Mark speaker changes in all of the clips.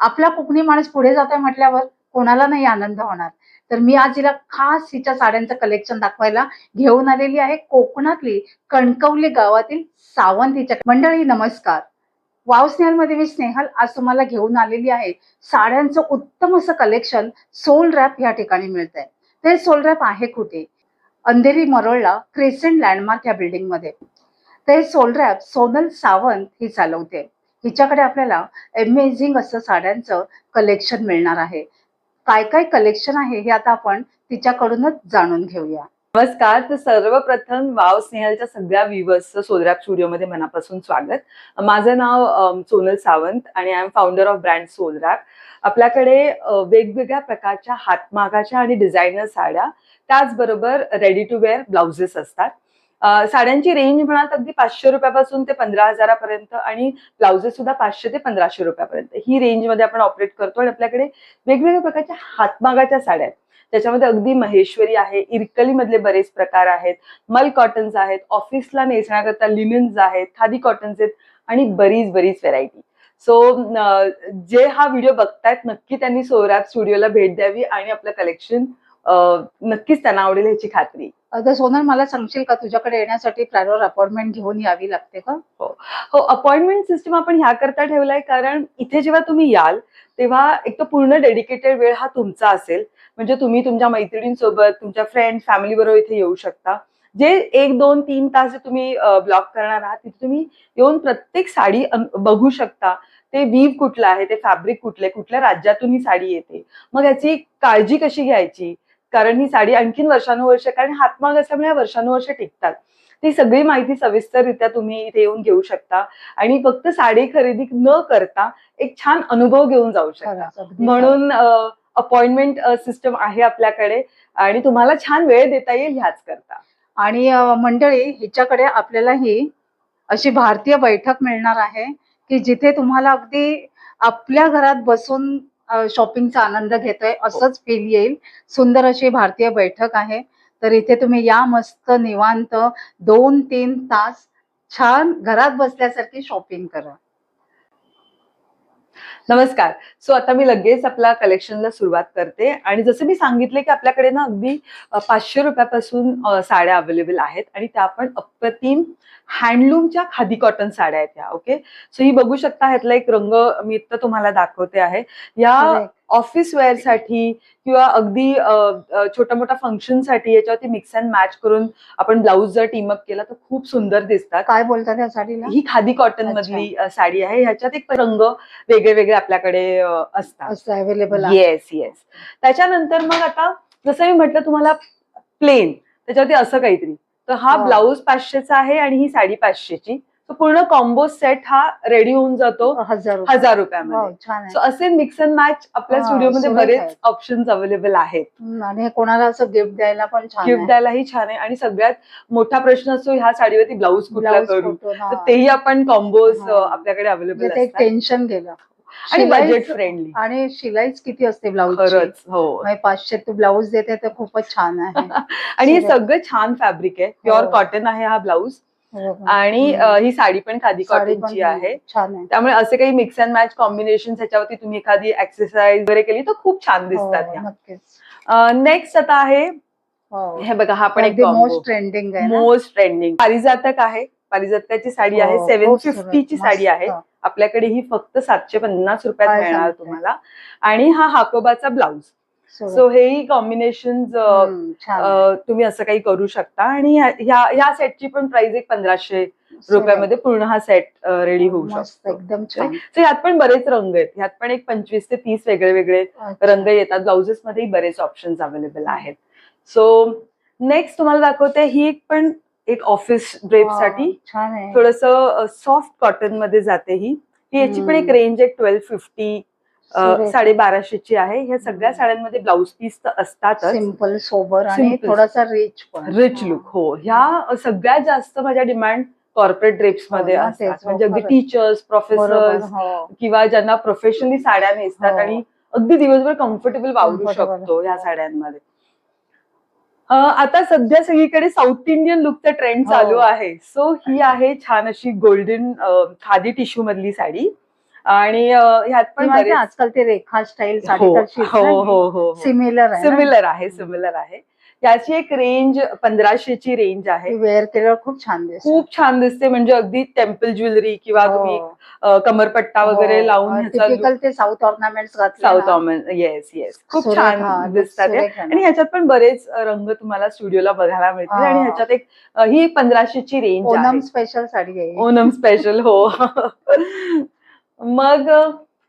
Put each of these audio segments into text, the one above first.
Speaker 1: आपला कोकणी माणूस पुढे जातोय म्हटल्यावर कोणाला नाही आनंद होणार. तर मी आज हिला खास हिच्या साड्यांचं कलेक्शन दाखवायला घेऊन आलेली आहे. कोकणातली कणकवली गावातील सावंत हिच्या मंडळी नमस्कार. वाव स्नेहलमध्ये मी स्नेहल आज तुम्हाला घेऊन आलेली आहे. साड्यांचं उत्तम असं कलेक्शन सोल रॅप या ठिकाणी मिळत आहे ते सोल रॅप आहे कुठे? अंधेरी मरोळला क्रेसेंट लँडमार्क या बिल्डिंगमध्ये ते सोल रॅप सोनल सावंत ही चालवते. हिच्याकडे आपल्याला अमेझिंग असं साड्यांचं कलेक्शन मिळणार आहे. काय काय कलेक्शन आहे हे आता आपण तिच्याकडूनच जाणून घेऊया.
Speaker 2: नमस्कार तर सर्वप्रथम वाव स्नेहलच्या सगळ्या व्हिवर्सचं सोलरॅप स्टुडिओमध्ये मनापासून स्वागत. माझं नाव सोनल सावंत आणि I am founder of brand Soulwrap आपल्याकडे वेगवेगळ्या प्रकारच्या हातमागाच्या आणि डिझायनर साड्या. त्याचबरोबर रेडी टू वेअर ब्लाउजेस असतात. साड्यांची रेंज म्हणाल तर अगदी पाचशे रुपयापासून ते पंधरा हजारापर्यंत आणि ब्लाउजेस सुद्धा पाचशे ते पंधराशे रुपयापर्यंत. ही रेंजमध्ये आपण ऑपरेट करतो आणि आपल्याकडे वेगवेगळ्या प्रकारच्या हातमागाच्या साड्या आहेत. त्याच्यामध्ये अगदी महेश्वरी आहे इरकली मधले बरेच प्रकार आहेत मल कॉटन्स आहेत ऑफिसला नेसण्याकरता लिनन्स आहेत खादी कॉटन्स आहेत आणि बरीच बरीच व्हेरायटी सो जे हा व्हिडिओ बघतायत नक्की त्यांनी सोरॅप स्टुडिओला भेट द्यावी आणि आपलं कलेक्शन नक्कीच त्यांना आवडेल ह्याची खात्री.
Speaker 1: आता सोनल मला सांगशील का? तुझ्याकडे येण्यासाठी प्रायव्हर अपॉइंटमेंट घेऊन यावी लागते का?
Speaker 2: हो. अपॉइंटमेंट सिस्टम आपण ह्याकरता ठेवलाय कारण इथे जेव्हा तुम्ही याल तेव्हा एक तर पूर्ण डेडिकेटेड वेळ हा तुमचा असेल. म्हणजे तुम्ही तुमच्या मैत्रिणींसोबत तुमच्या फ्रेंड फॅमिली बरोबर इथे येऊ शकता. जे एक दोन तीन तास जे तुम्ही ब्लॉक करणार आहात तिथे तुम्ही येऊन प्रत्येक साडी बघू शकता. ते वीव कुठलं आहे ते फॅब्रिक कुठले कुठल्या राज्यातून ही साडी येते. मग याची काळजी कशी घ्यायची? कारण ही साडी आणखीन वर्षानुवर्ष कारण हातमाग असल्यामुळे वर्षानुवर्ष टिकतात. ती सगळी माहिती सविस्तररित्या तुम्ही इथे येऊन घेऊ शकता. आणि फक्त साडी खरेदी न करता एक छान अनुभव घेऊन जाऊ शकता. म्हणून अपॉइंटमेंट सिस्टम आहे आपल्याकडे. आणि तुम्हाला छान वेळ देता येईल ह्याच करता.
Speaker 1: आणि मंडळी हिच्याकडे आपल्याला ही अशी भारतीय बैठक मिळणार आहे की जिथे तुम्हाला अगदी आपल्या घरात बसून शॉपिंगचा आनंद घेतोय असंच फील येईल. सुंदर अशी भारतीय बैठक आहे. तर इथे तुम्ही या मस्त निवांत दोन तीन तास छान घरात बसल्यासारखी शॉपिंग करा.
Speaker 2: नमस्कार. सो आता मी लगेच आपल्या कलेक्शनला सुरुवात करते. आणि जसं मी सांगितले की आपल्याकडे ना अगदी पाचशे रुपयापासून साड्या अवेलेबल आहेत. आणि त्या पण अप्रतिम हँडलूमच्या खादी कॉटन साड्या आहेत या ओके सो ही बघू शकता ह्यातला एक रंग मी इथं तुम्हाला दाखवते आहे. या ऑफिस वेअरसाठी किंवा अगदी छोट्या मोठ्या फंक्शनसाठी याच्यावरती मिक्स अँड मॅच करून आपण ब्लाऊज जर टीमअप केला तर खूप सुंदर दिसतात.
Speaker 1: काय बोलतात त्या साडीला?
Speaker 2: ही खादी कॉटन. मधली साडी आहे. ह्याच्यात एक रंग वेगळे वेगळे आपल्याकडे असतात.
Speaker 1: असं अवेलेबल
Speaker 2: येस येस त्याच्यानंतर मग आता जसं मी म्हटलं तुम्हाला प्लेन त्याच्यावरती असं काहीतरी. तर हा. ब्लाऊज पाचशेचा आहे आणि ही साडी पाचशेची. तर पूर्ण कॉम्बो सेट हा रेडी होऊन जातो
Speaker 1: हजार
Speaker 2: रुपयामध्ये
Speaker 1: छान
Speaker 2: सो
Speaker 1: आहे
Speaker 2: असे मिक्स अँड मॅच आपल्या स्टुडिओमध्ये बरेच
Speaker 1: आहे.
Speaker 2: ऑप्शन्स अवेलेबल आहेत
Speaker 1: आणि हे कोणाला असं गिफ्ट द्यायला पण छान
Speaker 2: गिफ्ट
Speaker 1: आहे.
Speaker 2: द्यायलाही छान आहे आणि सगळ्यात मोठा प्रश्न असतो ह्या साडीवरती ब्लाऊज कुठला
Speaker 1: ब्लाऊज
Speaker 2: करू. तर तेही आपण कॉम्बोज. आपल्याकडे अवेलेबल
Speaker 1: म्हणजे
Speaker 2: असतात
Speaker 1: टेन्शन गेलं
Speaker 2: आणि बजेट फ्रेंडली
Speaker 1: आणि शिलाईच किती असते ब्लाऊज
Speaker 2: खरंच हो
Speaker 1: पाचशे तू ब्लाऊज देते तर खूपच छान आहे
Speaker 2: आणि हे. सगळं छान फॅब्रिक आहे प्युअर. कॉटन आहे हा ब्लाऊज
Speaker 1: हो का?
Speaker 2: आणि ही साडी पण खादी कॉटनची आहे.
Speaker 1: आहे.
Speaker 2: त्यामुळे असे काही मिक्स अँड मॅच कॉम्बिनेशन ह्याच्यावरती तुम्ही एखादी एक्सरसाइज वगैरे केली तर खूप छान दिसतात
Speaker 1: हो,
Speaker 2: ह्या नेक्स्ट आता आहे
Speaker 1: हो.
Speaker 2: हे बघा हा पण एक
Speaker 1: मोस्ट ट्रेंडिंग आहे?
Speaker 2: मोस्ट ट्रेंडिंग पारिजातक आहे. पारिजातकाची साडी आहे.
Speaker 1: हो,
Speaker 2: सेव्हन
Speaker 1: खूप सुरेख,
Speaker 2: फिफ्टीची साडी. आहे. आपल्याकडे ही फक्त सातशे पन्नास रुपयात मिळणार? तुम्हाला. आणि हा हाकोबाचा ब्लाऊज
Speaker 1: सुरेख.
Speaker 2: सो हेही कॉम्बिनेशन
Speaker 1: आहे.
Speaker 2: अ, तुम्ही असं काही करू शकता. आणि ह्या- सेटची पण प्राइस एक पंधराशे रुपयामध्ये पूर्ण हा सेट रेडी होऊ
Speaker 1: मस्त
Speaker 2: शकतो.
Speaker 1: एकदम छान.
Speaker 2: So ह्यात पण बरेच रंग आहेत. ह्यात पण एक पंचवीस ते तीस वेगळे वेगळे. रंग येतात. ब्लाउजेस मध्येही बरेच ऑप्शन्स अवेलेबल आहेत. सो नेक्स्ट तुम्हाला दाखवते ही एक पण एक ऑफिस
Speaker 1: ड्रेपसाठी.
Speaker 2: थोडस सॉफ्ट कॉटनमध्ये जाते ही. याची पण एक. रेंज एक ट्वेल्व फिफ्टी
Speaker 1: सुरेख.
Speaker 2: साडेबाराशेची आहे ह्या सगळ्या. साड्यांमध्ये ब्लाऊज पीस तर असतातच
Speaker 1: सिंपल सोबर आणि. थोडासा रिच
Speaker 2: रिच. लुक हो ह्या सगळ्यात जास्त माझ्या डिमांड कॉर्पोरेट
Speaker 1: ड्रेप्समध्ये
Speaker 2: असतात
Speaker 1: हो,
Speaker 2: म्हणजे अगदी. टीचर्स
Speaker 1: बरोबर
Speaker 2: प्रोफेसर्स
Speaker 1: हो
Speaker 2: किंवा ज्यांना प्रोफेशनली साड्या नेसतात
Speaker 1: हो.
Speaker 2: आणि अगदी दिवसभर कम्फर्टेबल वावरू. शकतो ह्या साड्यांमध्ये आता सध्या सगळीकडे साऊथ इंडियन लुकचा ट्रेंड. चालू आहे सो ही आहे छान अशी गोल्डन खादी टिश्यू मधली साडी आणि ह्यात पण
Speaker 1: आजकाल ते रेखा स्टाईल
Speaker 2: हो हो हो हो
Speaker 1: सिमिलर ना?
Speaker 2: सिमिलर आहे सिमिलर आहे. याची एक रेंज पंधराशेची रेंज आहे.
Speaker 1: वेअर केल्यावर खूप छान दिसते.
Speaker 2: खूप छान दिसते म्हणजे अगदी टेम्पल ज्वेलरी किंवा
Speaker 1: हो.
Speaker 2: तुम्ही कमरपट्टा वगैरे लावून
Speaker 1: ते साऊथ ऑर्नामेंट्स घातले
Speaker 2: साऊथ. ऑमन येस येस खूप
Speaker 1: हा,
Speaker 2: छान दिसतात हे. आणि ह्याच्यात पण बरेच रंग तुम्हाला स्टुडिओला बघायला मिळतील.
Speaker 1: हा.
Speaker 2: आणि ह्याच्यात एक ही पंधराशेची रेंज
Speaker 1: ओनम स्पेशल साडी आहे.
Speaker 2: ओनम स्पेशल हो. मग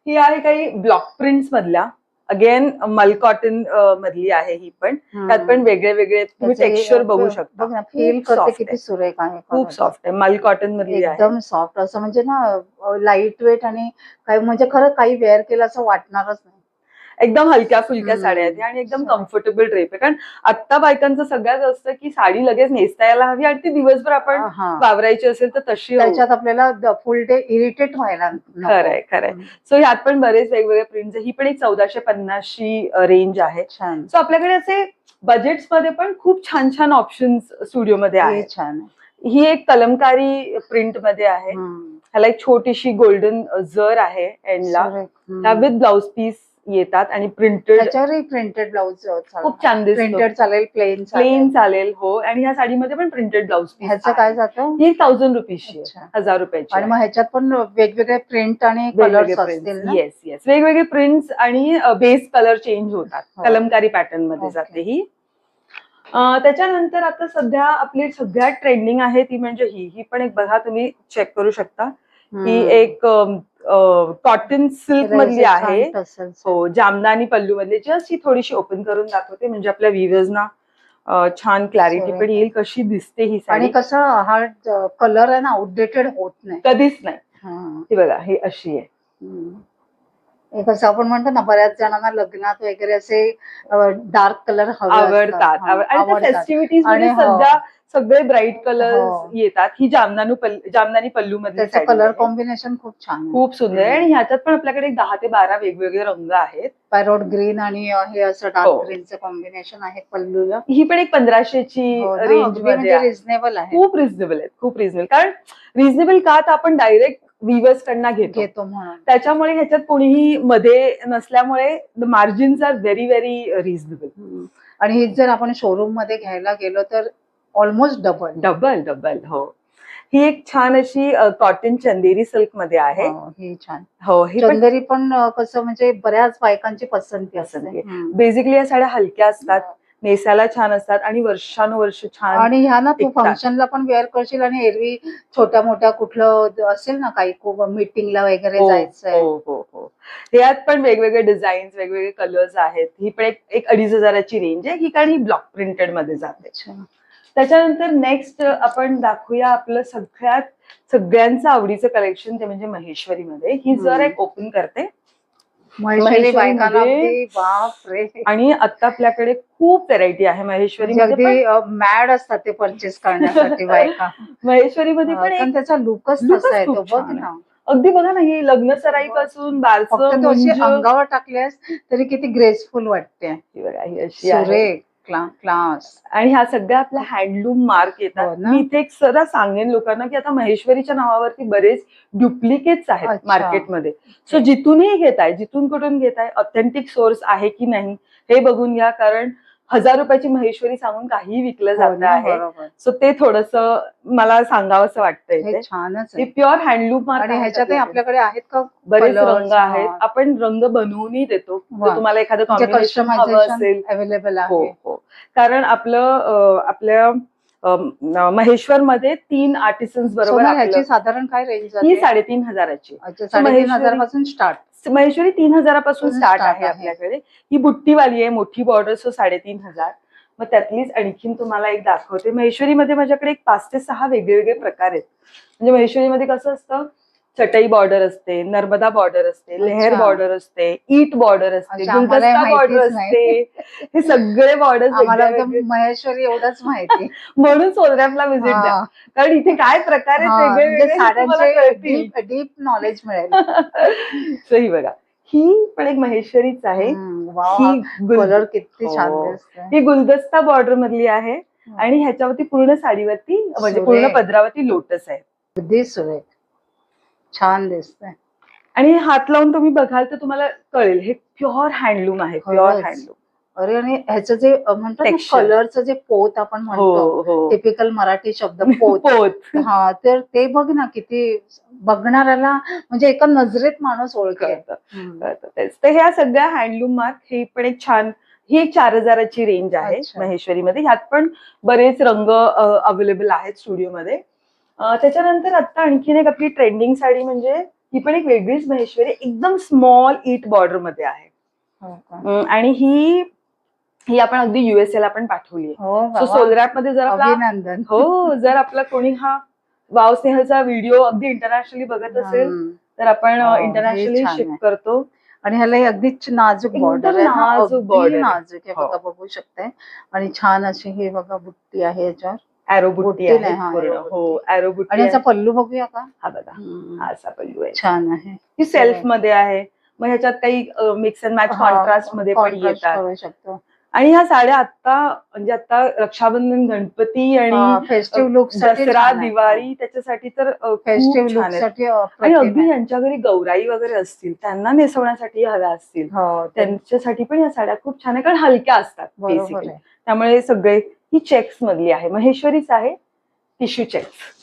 Speaker 2: ही आहे काही ब्लॉक प्रिंट्स मधल्या. अगेन मल कॉटन मधली आहे ही पण. त्यात पण वेगळे वेगळे तुम्ही टेक्स्चर बघू शकता.
Speaker 1: फील करते किती. सुरेख आहे
Speaker 2: खूप. सॉफ्ट आहे. मल कॉटन मधली आहे.
Speaker 1: एकदम सॉफ्ट असं म्हणजे ना लाइट वेट आणि काही म्हणजे खरं काही वेअर केलं असं वाटणारच नाही.
Speaker 2: एकदम हलक्या फुलक्या. साड्या आहेत आणि एकदम. कम्फर्टेबल ड्रेप आहे कारण आता बायकांचं सगळ्यात असतं की साडी लगेच नेसता यायला हवी आणि ती दिवसभर आपण. वावरायची असेल तर तशी.
Speaker 1: त्याच्यात आपल्याला फुल डे इरिटेट व्हायला.
Speaker 2: खरंय खरंय. सो ह्यात पण बरेच वेगवेगळे प्रिंट्स ही पण एक चौदाशे पन्नासची रेंज आहे सो आपल्याकडे असे बजेट्समध्ये पण खूप छान छान ऑप्शन्स स्टुडिओमध्ये
Speaker 1: हे
Speaker 2: आहेत
Speaker 1: छान आहे
Speaker 2: ही एक कलमकारी प्रिंटमध्ये आहे. ह्याला एक छोटीशी गोल्डन जर आहे एंडला विथ ब्लाउज पीस येतात आणि प्रिंटेड
Speaker 1: त्याच्यावरही प्रिंटेड ब्लाउज
Speaker 2: खूप छान दिसतो.
Speaker 1: प्रिंटेड चालेल प्लेन
Speaker 2: प्लेन चालेल हो. आणि ह्या साडीमध्ये पण प्रिंटेड ब्लाउज
Speaker 1: ह्याचं काय जातं?
Speaker 2: ही थाउजंड रुपीजची
Speaker 1: अच्छा.
Speaker 2: हजार रुपयाची
Speaker 1: आणि मग ह्याच्यात पण वेगवेगळे प्रिंट आणि असतील ना?
Speaker 2: येस येस वेगवेगळे प्रिंट्स आणि बेस कलर चेंज होतात.
Speaker 1: हो.
Speaker 2: कलमकारी पॅटर्नमध्ये
Speaker 1: Okay.
Speaker 2: जाते ही. अं, त्याच्यानंतर आता सध्या आपली सगळ्यात ट्रेंडिंग आहे ती म्हणजे ही. ही पण एक बघा तुम्ही चेक करू शकता. ही
Speaker 1: हम्म.
Speaker 2: एक कॉटन सिल्क मधली आहे. हो जामदानी पल्लू मधली जस्ट ही थोडीशी ओपन करून दाखवते. म्हणजे आपल्या व्ह्युअर्सना छान क्लॅरिटी पण येईल कशी दिसते ही
Speaker 1: आणि
Speaker 2: साडी
Speaker 1: कसं हा कलर आहे ना आउटडेटेड होत नाही.
Speaker 2: कधीच नाही.
Speaker 1: ही.
Speaker 2: बघा ही अशी आहे.
Speaker 1: कसं आपण म्हणतो ना बऱ्याच जणांना लग्नात वगैरे असे डार्क कलर
Speaker 2: आवडतात. आणि
Speaker 1: हो.
Speaker 2: सध्या सगळे ब्राईट कलर्स
Speaker 1: हो.
Speaker 2: येतात. ही जामनानू पल्ल- जामदानी पल्लू मध्ये
Speaker 1: कलर कॉम्बिनेशन खूप छान.
Speaker 2: खूप सुंदर आहे. आणि ह्याच्यात पण आपल्याकडे एक दहा ते बारा वेगवेगळे रंग आहेत.
Speaker 1: पॅरोट ग्रीन आणि हे असं. डार्क ग्रीनचं कॉम्बिनेशन आहे पल्लूला.
Speaker 2: ही पण एक पंधराशेची
Speaker 1: रेंजमध्ये
Speaker 2: आहे.
Speaker 1: रिझनेबल आहे.
Speaker 2: खूप रिझनेबल आहे खूप रिझनेबल कारण रिझनेबल का तर आपण डायरेक्ट विवर्स कडनं घेतो.
Speaker 1: घेतो म्हणून.
Speaker 2: त्याच्यामुळे ह्याच्यात कोणीही मध्ये नसल्यामुळे margins are very very reasonable.
Speaker 1: आणि ही जर आपण शोरूममध्ये घ्यायला गेलो तर ऑलमोस्ट डबल
Speaker 2: डबल डबल हो. ही एक छान अशी कॉटन चंदेरी सिल्कमध्ये आहे.
Speaker 1: ही छान.
Speaker 2: हो ही पण
Speaker 1: चंदेरी पण कसं म्हणजे बऱ्याच बायकांची पसंती असते.
Speaker 2: बेसिकली या साड्या हलक्या असतात नेसायला छान असतात आणि वर्षानुवर्ष छान
Speaker 1: आणि ह्या ना तू. फंक्शनला पण वेअर करशील आणि एरवी छोट्या मोठ्या कुठलं असेल ना काही मीटिंगला वगैरे
Speaker 2: हो
Speaker 1: जायचंय.
Speaker 2: हो हो हो. यात पण वेगवेगळे डिझाईन्स वेगवेगळे कलर्स आहेत. ही पण एक अडीच हजाराची रेंज आहे. ही कारण ही ब्लॉक प्रिंटेडमध्ये जाते. त्याच्यानंतर नेक्स्ट आपण दाखवूया आपलं सगळ्यात सगळ्यांचं आवडीचं कलेक्शन ते म्हणजे महेश्वरी मध्ये ही जर. एक ओपन करते. आणि आता आपल्याकडे खूप व्हेरायटी आहे महेश्वरी
Speaker 1: म्हणजे मॅड असतात ते परचेस करण्यासाठी बायका.
Speaker 2: महेश्वरी मध्ये पण
Speaker 1: त्याचा लुकच
Speaker 2: lookच
Speaker 1: तसा आहे तो
Speaker 2: खूप
Speaker 1: बघ ना.
Speaker 2: अगदी बघा ना ही लग्न सराई पासून
Speaker 1: अंगावर टाकल्यास तरी किती ग्रेसफुल वाटते.
Speaker 2: ही बघा, ही अशी
Speaker 1: क्लास.
Speaker 2: आणि ह्या सगळ्या आपल्या हँडलूम मार्क
Speaker 1: हो
Speaker 2: येतात
Speaker 1: ना.
Speaker 2: मी इथे एक सरा सांगेन लोकांना की आता महेश्वरीच्या नावावरती बरेच डुप्लिकेट्स आहेत. मार्केटमध्ये. सो जिथूनही घेताय जिथून कुठून घेताय ऑथेंटिक सोर्स आहे की नाही हे बघून घ्या. कारण हजार रुपयाची महेश्वरी सांगून काही विकलं
Speaker 1: हो
Speaker 2: जात आहे. सो ते थोडस मला सांगावं असं वाटतंय
Speaker 1: छानच
Speaker 2: प्युअर हँडलूम
Speaker 1: आणि ह्याच्यातही आपल्याकडे आहेत का
Speaker 2: बरेच रंग आहेत. आपण रंग बनवूनही देतो. तुम्हाला एखादं कॉम्बिनेशन हवं असेल.
Speaker 1: अवेलेबल
Speaker 2: हो
Speaker 1: आहे.
Speaker 2: हो. कारण आपलं आपल्या महेश्वर मध्ये तीन आर्टिसन्स बरोबर
Speaker 1: सोनल,
Speaker 2: आपलं-
Speaker 1: ह्याची साधारण काय रेंज
Speaker 2: ही
Speaker 1: जाते
Speaker 2: साडेतीन हजाराची.
Speaker 1: अच्छा साडेतीन
Speaker 2: महेश्वरी-
Speaker 1: स्टार्ट
Speaker 2: महेश्वरी तीन हजारापासून
Speaker 1: पासून
Speaker 2: स्टार्ट
Speaker 1: start
Speaker 2: आहे
Speaker 1: आहे.
Speaker 2: आपल्याकडे. ही बुट्टीवाली आहे मोठी बॉर्डर सो साडेतीन हजार. मग त्यातलीच आणखीन तुम्हाला एक दाखवते. महेश्वरीमध्ये माझ्याकडे एक पाच ते सहा वेगळे वेगळे प्रकार आहेत. म्हणजे महेश्वरीमध्ये कसं असतं चटई बॉर्डर असते नर्मदा बॉर्डर असते लेहर. बॉर्डर असते ईट बॉर्डर असते
Speaker 1: अच्छा, आम्हाला हे
Speaker 2: गुलदस्ता बॉर्डर
Speaker 1: माहितीच नाही.
Speaker 2: असते हे सगळे बॉर्डर
Speaker 1: आम्हाला तर महेश्वरी एवढंच माहिती
Speaker 2: म्हणून सोनऱ्याला व्हिजिट द्या
Speaker 1: हा.
Speaker 2: कारण इथे काय प्रकार आहेत
Speaker 1: हा,
Speaker 2: वेगळे
Speaker 1: म्हणजे
Speaker 2: वेगळे हे तुम्हाला
Speaker 1: साड्यांचे
Speaker 2: कळतील.
Speaker 1: डीप डीप नॉलेज मिळेल
Speaker 2: So ही बघा ही पण एक महेश्वरीच आहे
Speaker 1: हम्म, वाव, हा
Speaker 2: ही गुल-
Speaker 1: कलर किती छान
Speaker 2: हो.
Speaker 1: दिसतोय
Speaker 2: ही गुलदस्ता बॉर्डर मधली आहे आणि ह्याच्यावरती पूर्ण साडीवरती म्हणजे पूर्ण
Speaker 1: सुरेख.
Speaker 2: पदरावरती लोटस आहे
Speaker 1: अगदी सुरेख छान दिसतंय.
Speaker 2: आणि हात लावून तुम्ही बघाल तर तुम्हाला कळेल हे प्युअर हँडलूम आहे प्युअर. हँडलूम
Speaker 1: अरे आणि ह्याचं जे म्हणतात. कलरचं जे पोत आपण म्हणतो
Speaker 2: हो. हो
Speaker 1: टिपिकल मराठी शब्द पोत.
Speaker 2: पोत.
Speaker 1: हा तर ते बघ ना किती बघणाऱ्याला म्हणजे एका नजरेत माणूस
Speaker 2: तेच. तर ह्या सगळ्या हँडलूम मार्क हे पण एक छान ही एक चार हजाराची रेंज आहे. महेश्वरीमध्ये. ह्यात पण बरेच रंग अवेलेबल आहेत स्टुडिओमध्ये त्याच्यानंतर आता आणखीन एक आपली ट्रेंडिंग साडी म्हणजे ही पण एक वेगळीच महेश्वरी एकदम स्मॉल इट बॉर्डरमध्ये आहे
Speaker 1: हो
Speaker 2: आणि ही ही आपण अगदी युएसए ला पण पाठवली आहे
Speaker 1: हो
Speaker 2: सो. सोलरॅपमध्ये जर आपला
Speaker 1: अभिनंदन
Speaker 2: हो जर आपला कोणी हा वाव स्नेहलचा व्हिडिओ अगदी इंटरनॅशनली बघत असेल. तर आपण
Speaker 1: हो, हे
Speaker 2: इंटरनॅशनली शिफ्ट. करतो
Speaker 1: आणि ह्याला हे अगदीच नाजूक बॉर्डर हा,
Speaker 2: नाजूक
Speaker 1: अगदी
Speaker 2: आहे.
Speaker 1: नाजूक
Speaker 2: हो.
Speaker 1: बघा बघू शकताय आणि छान अशी हे बघा बुट्टी आहे याच्यावर
Speaker 2: अॅरो बुट्टी आहे
Speaker 1: नाही, हा,
Speaker 2: पूर्ण.
Speaker 1: Arrow
Speaker 2: हो अॅरो बुट्टी
Speaker 1: आणि याचा
Speaker 2: आहे.
Speaker 1: पल्लू बघूया का?
Speaker 2: हा बघा. हा असा पल्लू आहे.
Speaker 1: छान आहे.
Speaker 2: ही सेल्फमध्ये आहे. मग ह्याच्यात काही मिक्स अँड मॅच
Speaker 1: हा,
Speaker 2: कॉन्ट्रास्टमध्ये पण
Speaker 1: contrast
Speaker 2: येतात.
Speaker 1: करू शकतो.
Speaker 2: आणि ह्या साड्या आता म्हणजे आता रक्षाबंधन गणपती आणि
Speaker 1: फेस्टिव्ह लुक
Speaker 2: दसरा दिवाळी त्याच्यासाठी तर अ, खूप
Speaker 1: फेस्टिव्ह
Speaker 2: छान
Speaker 1: लुक
Speaker 2: आहेत
Speaker 1: साठी
Speaker 2: आणि
Speaker 1: अप्रतिम
Speaker 2: अगदी
Speaker 1: आहे.
Speaker 2: यांच्या घरी गौराई वगैरे असतील त्यांना नेसवण्यासाठी हव्या असतील.
Speaker 1: हो ते
Speaker 2: त्यांच्यासाठी पण या साड्या खूप छान आहे कारण हलक्या असतात
Speaker 1: बरोबर
Speaker 2: बेसिकली
Speaker 1: आहे.
Speaker 2: त्यामुळे सगळे ही चेक्स मधली आहे महेश्वरीच आहे टिश्यू चेक्स.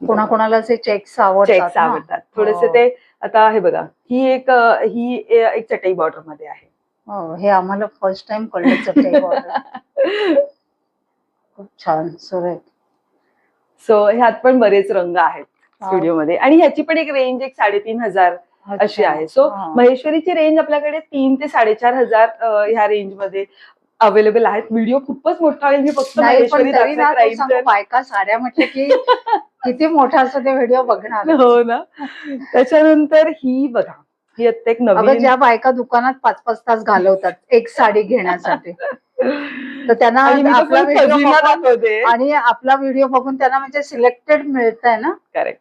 Speaker 1: कोणाकोणाला जे चेक्स
Speaker 2: चेक्स. आवडतात थोडेसे
Speaker 1: हो.
Speaker 2: ते आता हे बघा ही एक अ, ही ए- एक चटई बॉर्डरमध्ये आहे
Speaker 1: हो हे आम्हाला फर्स्ट टाइम कळलं चटई. खूप छान सुरेख
Speaker 2: सो ह्यात पण बरेच रंग आहेत. स्टुडिओ मध्ये आणि ह्याची पण एक रेंज एक साडेतीन हजार अशी आहे सो
Speaker 1: हा.
Speaker 2: महेश्वरीची रेंज आपल्याकडे तीन ते साडेचार हजार अ, ह्या रेंजमध्ये अवेलेबल आहेत. व्हिडिओ खूपच मोठा होईल. मी फक्त.
Speaker 1: बायका साड्या म्हटलं की किती मोठा असतो ते व्हिडिओ बघणार.
Speaker 2: हो ना. त्याच्यानंतर ही बघा. ही आता एक
Speaker 1: अगं
Speaker 2: नवीन
Speaker 1: ज्या बायका दुकानात पाच पाच तास घालवतात एक साडी घेण्यासाठी. तर त्यांना आपला व्हिडिओ आणि आपला व्हिडिओ बघून त्यांना म्हणजे सिलेक्टेड मिळत आहे ना?
Speaker 2: करेक्ट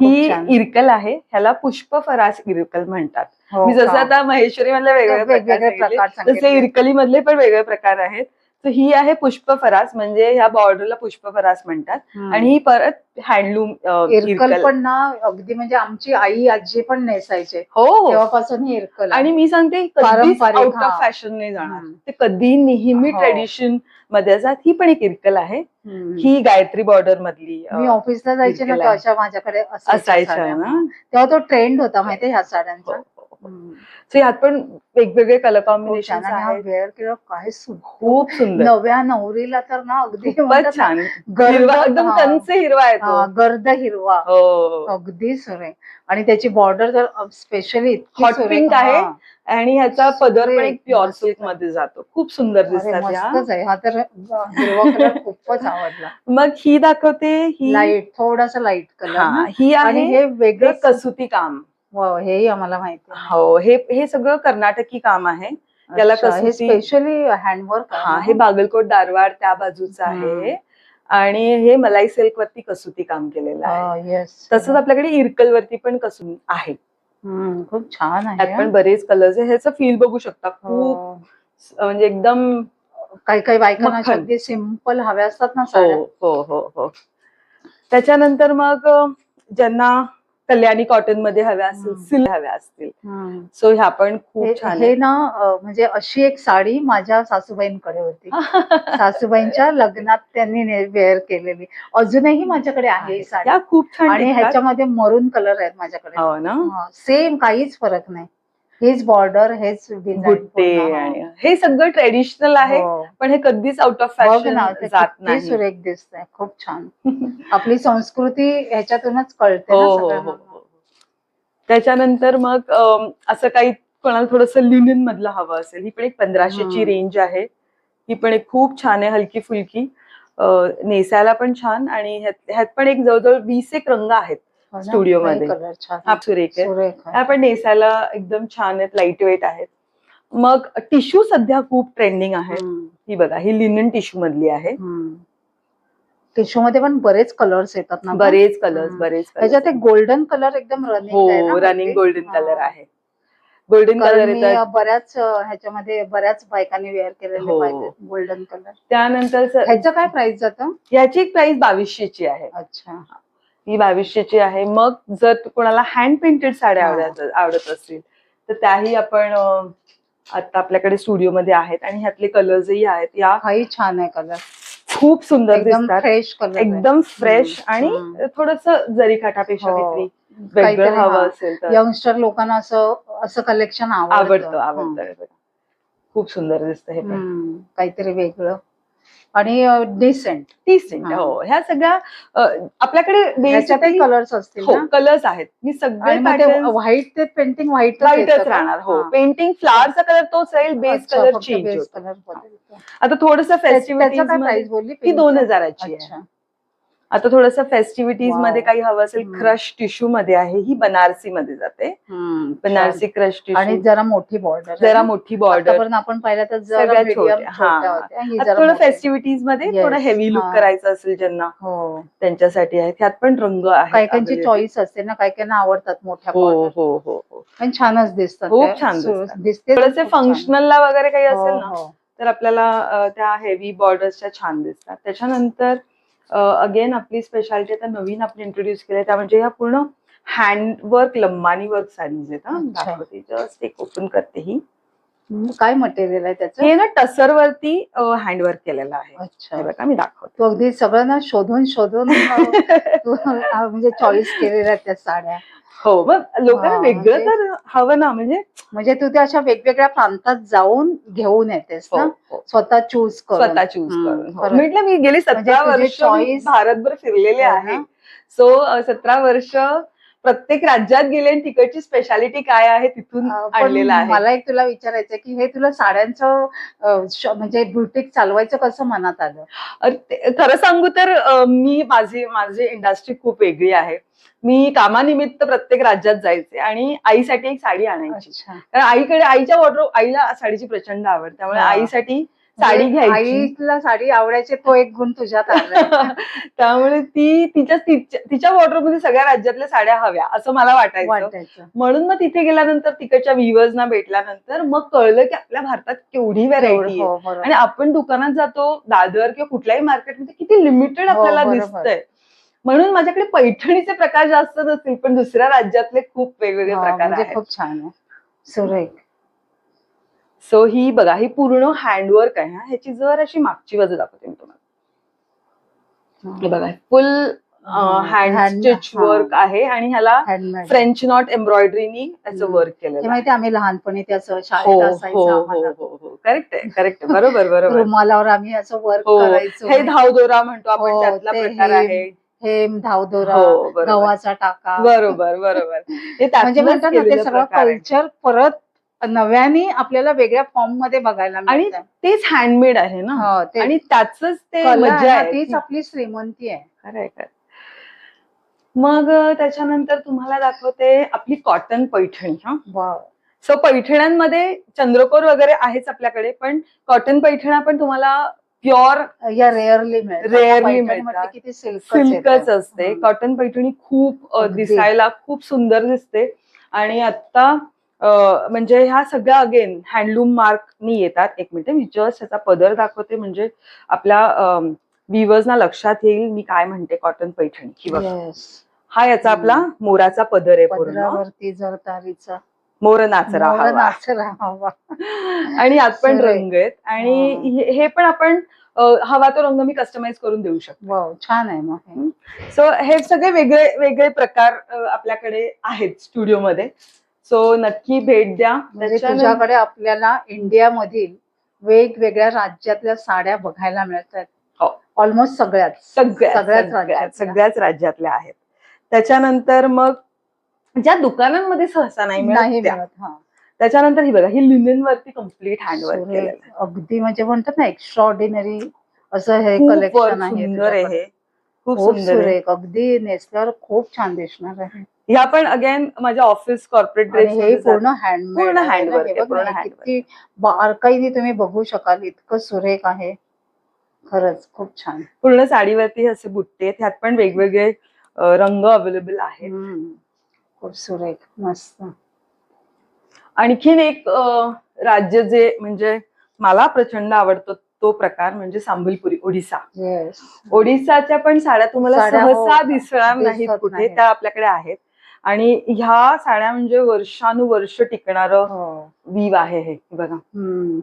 Speaker 2: ही. इरकल आहे ह्याला पुष्पफरास इरकल म्हणतात
Speaker 1: हो
Speaker 2: मी जसं? आता महेश्वरी मधले वेगवेगळे प्रकार. इरकली मधले पण वेगळे प्रकार आहेत तर ही आहे पुष्पफरास म्हणजे ह्या बॉर्डरला पुष्पफरास म्हणतात
Speaker 1: हम्म.
Speaker 2: आणि ही परत हँडलूम
Speaker 1: इरकल पण ना अगदी म्हणजे आमची आई आजी पण नेसायचे
Speaker 2: हो हो
Speaker 1: तेव्हापासून ही इरकल.
Speaker 2: आणि मी सांगते आउट
Speaker 1: हा.
Speaker 2: ऑफ फॅशन नाही जाणार. ते कधी नेहमी
Speaker 1: हो.
Speaker 2: ट्रेडिशनमध्ये असतात ही पण एक इरकल आहे. ही गायत्री बॉर्डर मधली
Speaker 1: मी ऑफिसला जायचे ना माझ्याकडे असायच्या.
Speaker 2: ना
Speaker 1: तेव्हा तो ट्रेंड होता माहितीये ह्या साड्यांचा
Speaker 2: So ह्यात पण वेगवेगळे कलर कॉम्बिनेशन
Speaker 1: हा वेअर केलं काय
Speaker 2: खूप सुंदर.
Speaker 1: नव्या नवरीला तर ना अगदी
Speaker 2: छान. एकदम. कंच हिरवा आहे
Speaker 1: हा,
Speaker 2: तो
Speaker 1: गर्द हिरवा.
Speaker 2: हो.
Speaker 1: अगदी सुरे आणि त्याची बॉर्डर तर स्पेशली
Speaker 2: Hot pink आहे. आणि ह्याचा पदर पण एक प्युअर. सिल्कमध्ये जातो. खूप सुंदर दिसतात
Speaker 1: हा तर खूपच आवडला.
Speaker 2: मग ही दाखवते ही
Speaker 1: लाइट थोडासा लाइट कलर
Speaker 2: हा,
Speaker 1: आणि
Speaker 2: आहे
Speaker 1: हे वेगळं
Speaker 2: कसुती काम.
Speaker 1: वाव, हेही आम्हाला माहिती.
Speaker 2: हो हे हे सगळं कर्नाटकी काम आहे. त्याला
Speaker 1: अच्छा, हे
Speaker 2: कसुती-
Speaker 1: स्पेशली हँडवर्क
Speaker 2: हा हे बागलकोट दारवाड त्या बाजूचं आहे. आणि हे मलाई सिल्क वरती कसुती काम केलेलं आहे.
Speaker 1: येस
Speaker 2: तसंच आपल्याकडे इरकल वरती पण कसुती आहे.
Speaker 1: खूप छान
Speaker 2: त्यात
Speaker 1: आहे
Speaker 2: पण बरेच कलर्स आहे. ह्याचं फील बघू शकता. खूप
Speaker 1: हो.
Speaker 2: म्हणजे एकदम
Speaker 1: काही काही बायकांना. अगदी सिंपल हव्या असतात ना
Speaker 2: हो
Speaker 1: साड्या.
Speaker 2: हो हो हो. त्याच्यानंतर मग अ, ज्यांना कल्याणी कॉटनमध्ये हव्या असतील. सिल्क हव्या असतील. सो ह्या पण
Speaker 1: हे
Speaker 2: खूप छान
Speaker 1: हे ना म्हणजे अशी एक साडी माझ्या सासूबाईंकडे होती. सासूबाईंच्या लग्नात त्यांनी वेअर केलेली अजूनही माझ्याकडे आहे ही साडी
Speaker 2: खूप छान
Speaker 1: आणि. ह्याच्यामध्ये मरून कलर आहेत माझ्याकडे
Speaker 2: हो ना
Speaker 1: सेम काहीच फरक नाही हेच बॉर्डर हेच
Speaker 2: गुट्टे आणि हे सगळं ट्रेडिशनल आहे पण हे कधीच आउट ऑफ फॅशन जात नाही
Speaker 1: सुरेख दिसतंय खूप छान आपली संस्कृती ह्याच्यातूनच कळते
Speaker 2: हो हो. हो हो. त्याच्यानंतर मग असं काही कोणाला थोडस लिनियन मधलं हवं असेल ही पण एक पंधराशेची. रेंज आहे ही पण एक खूप छान आहे हलकी फुलकी नेसायला पण छान आणि ह्यात पण एक जवळजवळ वीस एक रंग आहेत
Speaker 1: हो?
Speaker 2: स्टुडिओ
Speaker 1: काही
Speaker 2: मध्ये. हा सुरेख आहे.
Speaker 1: सुरेख
Speaker 2: ह्या
Speaker 1: आहे.
Speaker 2: पण नेसायला एकदम छान आहेत लाइट वेट आहेत. मग टिश्यू सध्या खूप ट्रेंडिंग आहे. ही बघा ही लिनन टिश्यू मधली आहे.
Speaker 1: टिश्यू मध्ये पण बरेच कलर्स येतात ना?
Speaker 2: बरेच कलर्स. बरेच
Speaker 1: त्याच्यात एक गोल्डन कलर एकदम रनिंग
Speaker 2: हो रनिंग गोल्डन कलर आहे. गोल्डन कलर येतात.
Speaker 1: बऱ्याच ह्याच्यामध्ये बऱ्याच बायकांनी वेअर केलेले
Speaker 2: हो.
Speaker 1: गोल्डन कलर
Speaker 2: त्यानंतर
Speaker 1: ह्याचं काय प्राइस जातं?
Speaker 2: याची प्राइस बावीसशेची आहे.
Speaker 1: अच्छा.
Speaker 2: ही बावीसशेची आहे. मग जर कोणाला हँड पेंटेड साड्या. आवडत आवडत असतील तर त्याही आपण आता आपल्याकडे स्टुडिओमध्ये आहेत आणि ह्यातले कलर्सही आहेत. या
Speaker 1: हाही छान आहे कलर
Speaker 2: खूप सुंदर
Speaker 1: एकदम
Speaker 2: दिसतात.
Speaker 1: फ्रेश कलर
Speaker 2: एकदम फ्रेश आणि. थोडस जरी काठापेक्षा
Speaker 1: हो.
Speaker 2: काहीतरी वेगळं हवं. असेल तर.
Speaker 1: यंगस्टर लोकांना असं असं कलेक्शन
Speaker 2: आवडतं. आवडतं. खूप सुंदर दिसतं हे
Speaker 1: काहीतरी वेगळं. आणि डिसेंट
Speaker 2: तीस सेंट
Speaker 1: हा.
Speaker 2: हो. ह्या सगळ्या अं, आपल्याकडे
Speaker 1: कलर्स असतील
Speaker 2: हो कलर्स आहेत. मी सगळे
Speaker 1: व्हाईट ते पेंटिंग व्हाईट
Speaker 2: व्हाईटच राहणार. हो. पेंटिंग फ्लावरचा कलर तोच राहील बेस कलर चेंज होतो.
Speaker 1: कलर
Speaker 2: आता थोडस
Speaker 1: त्याचं प्राइस बोलली
Speaker 2: ती दोन हजाराची आहे.
Speaker 1: अच्छा.
Speaker 2: आता थोडस फेस्टिव्हिटीज. मध्ये काही हवं असेल. क्रश टिश्यू मध्ये आहे ही बनारसी मध्ये जाते बनारसी क्रश
Speaker 1: छान. आणि
Speaker 2: टिश्यू
Speaker 1: जरा मोठी बॉर्डर
Speaker 2: जरा मोठी बॉर्डर
Speaker 1: आपण पाहिलं तर जरा
Speaker 2: सगळ्या
Speaker 1: medium
Speaker 2: छोट्या.
Speaker 1: छोट्या होत्या.
Speaker 2: आता
Speaker 1: जरा
Speaker 2: थोडं.
Speaker 1: फेस्टिव्हिटीजमध्ये.
Speaker 2: थोडं हेवी लुक. करायचं असेल ज्यांना
Speaker 1: हो
Speaker 2: त्यांच्यासाठी आहे त्यात पण रंग आहे
Speaker 1: काही काहींची
Speaker 2: available.
Speaker 1: चॉईस असते ना काही काहींना आवडतात मोठ्या
Speaker 2: हो. हो हो हो
Speaker 1: पण छानच दिसतात
Speaker 2: खूप. छान.
Speaker 1: दिसते
Speaker 2: थोडेसे. फंक्शनलला वगैरे काही असेल ना
Speaker 1: हो.
Speaker 2: तर आपल्याला त्या हेवी बॉर्डर्सच्या छान दिसतात त्याच्यानंतर अगेन आपली स्पेशालिटी आता नवीन आपण इंट्रोड्यूस केल्या. त्या म्हणजे ह्या पूर्ण हँडवर्क लंबानी वर्क साडीज आहेत हा. दाखवते. जस्ट एक ओपन करते ही.
Speaker 1: काय मटेरियल आहे त्याचं?
Speaker 2: हे ना टसर वरती हँडवर्क केलेलं आहे. हे
Speaker 1: अच्छा
Speaker 2: बघा मी दाखवते.
Speaker 1: तू अगदी सगळं ना शोधून शोधून म्हणजे चॉईस केलेल्या त्या साड्या.
Speaker 2: हो मग लोकांना
Speaker 1: हा,
Speaker 2: वेगळं
Speaker 1: म्हणजे-
Speaker 2: तर हवं ना म्हणजे
Speaker 1: म्हणजे तू त्या अशा वेगवेगळ्या प्रांतात जाऊन घेऊन येतेस
Speaker 2: हो,
Speaker 1: ना
Speaker 2: हो.
Speaker 1: स्वतः चूज करून
Speaker 2: स्वतः चूज
Speaker 1: हम्म,
Speaker 2: करून हो. म्हटलं मी गेली
Speaker 1: म्हणजे
Speaker 2: सतरा
Speaker 1: तुझी
Speaker 2: वर्ष
Speaker 1: choice-
Speaker 2: भारतभर फिरलेले
Speaker 1: हो
Speaker 2: आहे? सो सतरा वर्ष प्रत्येक राज्यात गेले आणि तिकडची स्पेशालिटी काय आहे तिथून आणलेलं आहे?
Speaker 1: मला एक तुला विचारायचं की हे तुला साड्यांचं म्हणजे ब्युटिक चालवायचं कसं मनात आलं?
Speaker 2: खरं सांगू तर मी माझी माझी इंडस्ट्री खूप वेगळी आहे. मी कामानिमित्त प्रत्येक राज्यात जायचे आणि आईसाठी एक साडी आणायची. कारण आईकडे आईच्या वॉर्ड्रोब आईला साडीची प्रचंड आवड. त्यामुळे. आईसाठी साडी
Speaker 1: म्हणजे
Speaker 2: घ्यायची.
Speaker 1: आईला साडी आवडायची तो एक गुण तुझ्यात आला.
Speaker 2: त्यामुळे ती तिच्या तिच्या- वॉर्ड्रोबमध्ये सगळ्या राज्यातल्या साड्या हव्या असं मला वाटायचं.
Speaker 1: वाटायचं.
Speaker 2: म्हणून मग तिथे गेल्यानंतर तिकडच्या व्ह्युअर्सना भेटल्यानंतर मग कळलं की आपल्या भारतात केवढी व्हरायटी
Speaker 1: हो, बरोबर.
Speaker 2: आणि आपण दुकानात जातो दादर किंवा कुठल्याही मार्केटमध्ये किती लिमिटेड
Speaker 1: हो,
Speaker 2: आपल्याला
Speaker 1: बरोबर.
Speaker 2: दिसतंय. म्हणून माझ्याकडे पैठणीचे प्रकार जास्त नसतील पण दुसऱ्या राज्यातले खूप वेगवेगळे
Speaker 1: हा,
Speaker 2: प्रकार
Speaker 1: म्हणजे
Speaker 2: आहेत.
Speaker 1: खूप छान आहे. सुरेख.
Speaker 2: सो ही बघा ही पूर्ण हँडवर्क आहे हा. ह्याची जर अशी मागची बाजू दाखवते मी तुम्हाला. बघा फुल हँड स्टिच. वर्क आहे आणि ह्याला फ्रेंच नॉट एम्ब्रॉयडरीनी याचं
Speaker 1: हम्म.
Speaker 2: वर्क आहे.
Speaker 1: माहिती आम्ही लहानपणी ते असं
Speaker 2: हो
Speaker 1: शाळेत
Speaker 2: हो हो करेक्ट आहे करेक्ट बरोबर बरोबर.
Speaker 1: रुमालावर आम्ही असं वर्क
Speaker 2: हो.
Speaker 1: करायचो.
Speaker 2: हे धावदोरा म्हणतो आपण त्यातला प्रकार आहे.
Speaker 1: हे धावदोरा गव्हाचा टाका.
Speaker 2: बरोबर बरोबर.
Speaker 1: म्हणजे म्हणतात ना ते सगळं. कल्चर परत नव्याने आपल्याला वेगळ्या फॉर्ममध्ये बघायला
Speaker 2: आणि
Speaker 1: मिळतं
Speaker 2: तेच हँडमेड आहे ना?
Speaker 1: हो, ते
Speaker 2: आणि त्याच ते
Speaker 1: कला आहे
Speaker 2: मजा
Speaker 1: ना,
Speaker 2: आहे.
Speaker 1: तीच आपली श्रीमंती आहे.
Speaker 2: खरंय खरं मग अं, त्याच्यानंतर तुम्हाला दाखवते आपली कॉटन पैठणी हा. सो पैठण्यांमध्ये चंद्रकोर वगैरे आहेच आपल्याकडे पण कॉटन पैठण्या पण तुम्हाला प्युअर
Speaker 1: या रेअरली
Speaker 2: Rarely
Speaker 1: पैठण
Speaker 2: मिळतात.
Speaker 1: सिल्क
Speaker 2: सिल्कच असते. कॉटन पैठणी खूप अ,
Speaker 1: अगदी.
Speaker 2: दिसायला खूप सुंदर दिसते. आणि आता म्हणजे ह्या सगळ्या अगेन हँडलूम मार्कनी येतात. एक मिनिट मी जस्ट याचा पदर दाखवते. म्हणजे आपल्या व्ह्युअर्सना लक्षात येईल मी काय म्हणते कॉटन पैठणी. बघा. हा याचा आपला मोराचा पदर आहे पूर्ण. मोर नाचरा आणि यात पण. रंग आहेत. आणि
Speaker 1: हा.
Speaker 2: हे पण आपण हवा तो रंग मी कस्टमाइज करून देऊ शकतो.
Speaker 1: वाव छान आहे मग.
Speaker 2: सो हे. सगळे वेगळे वेगळे प्रकार आपल्याकडे आहेत स्टुडिओमध्ये सो नक्की भेट द्या
Speaker 1: म्हणजे तुझ्याकडे आपल्याला इंडियामधील वेगवेगळ्या राज्यातल्या साड्या बघायला मिळतात
Speaker 2: हो.
Speaker 1: ऑलमोस्ट सगळ्याच
Speaker 2: सगळ्याच
Speaker 1: सगळ्याच
Speaker 2: सगळ्याच
Speaker 1: राज्यातल्या.
Speaker 2: आहेत त्याच्यानंतर मग ज्या दुकानांमध्ये सहसा नाही मिळत त्या.
Speaker 1: मिळत हा
Speaker 2: त्याच्यानंतर ही बघा ही लिनेन वरती कंप्लीट हँडवर्क
Speaker 1: सुरेख.
Speaker 2: केलेलं आहे
Speaker 1: अगदी म्हणजे म्हणतात ना एक्स्ट्रा ऑर्डिनरी असं हे कलेक्शन आहे.
Speaker 2: हे खूप सुंदर आहे
Speaker 1: अगदी नेसल्यावर खूप छान दिसणार आहे
Speaker 2: ह्या पण अगेन माझ्या ऑफिस कॉर्पोरेट
Speaker 1: आणि हे
Speaker 2: ड्रेस
Speaker 1: पूर्ण हँडमेड
Speaker 2: पूर्ण आहे, पूर्ण
Speaker 1: बारकाईने तुम्ही बघू शकाल इतकं सुरेख आहे. खरंच खूप छान.
Speaker 2: पूर्ण साडीवरती असे बुट्टे आहेत ह्यात पण वेगवेगळे रंग अवेलेबल आहेत.
Speaker 1: खूप सुरेख मस्त.
Speaker 2: आणखीन एक राज्य जे म्हणजे मला प्रचंड आवडतं तो प्रकार म्हणजे सांबलपुरी ओडिसा. ओडिसाच्या पण साड्या तुम्हाला
Speaker 1: साड्या, हो,
Speaker 2: सहसा दिसणार नाहीत कुठे. त्या आपल्याकडे आहेत. आणि ह्या साड्या म्हणजे वर्षानुवर्ष टिकणारं
Speaker 1: हो.
Speaker 2: वीव आहे हे बघा.